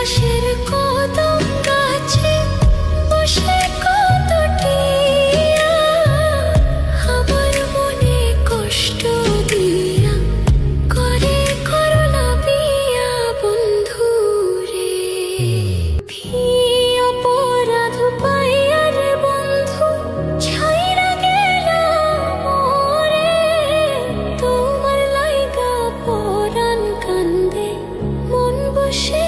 পাশের কদম গাছে বসে কত আমার মনে কষ্ট দিয়া করে করলা বিয়া বন্ধু রে অপরাধ পাইয়া রে বন্ধু, ছাইরা গেলাম মোরে তোমার লাইগা পরাণ কান্দে মন বসে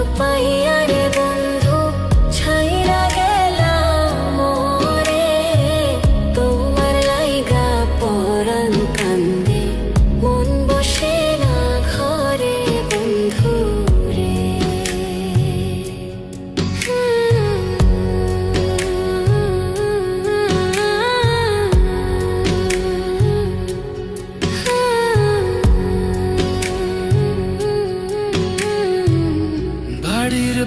অপরাধ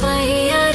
Bahia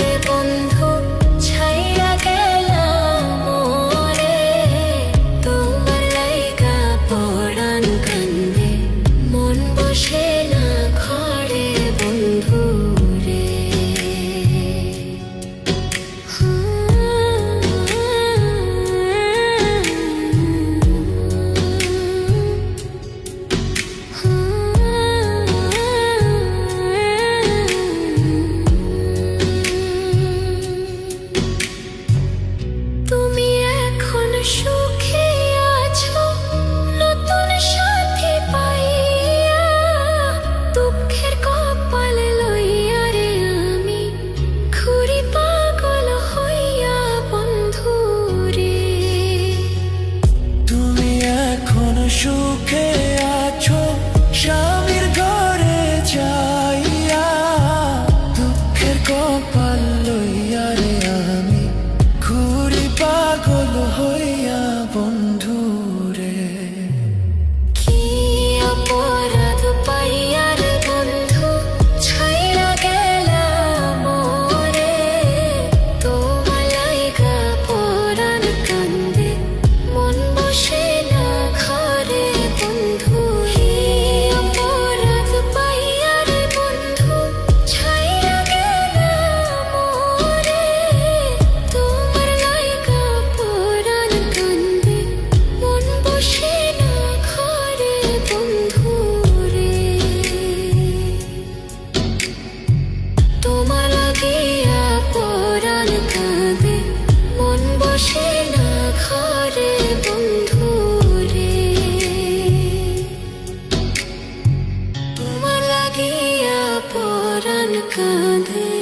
পরাণ কাঁধে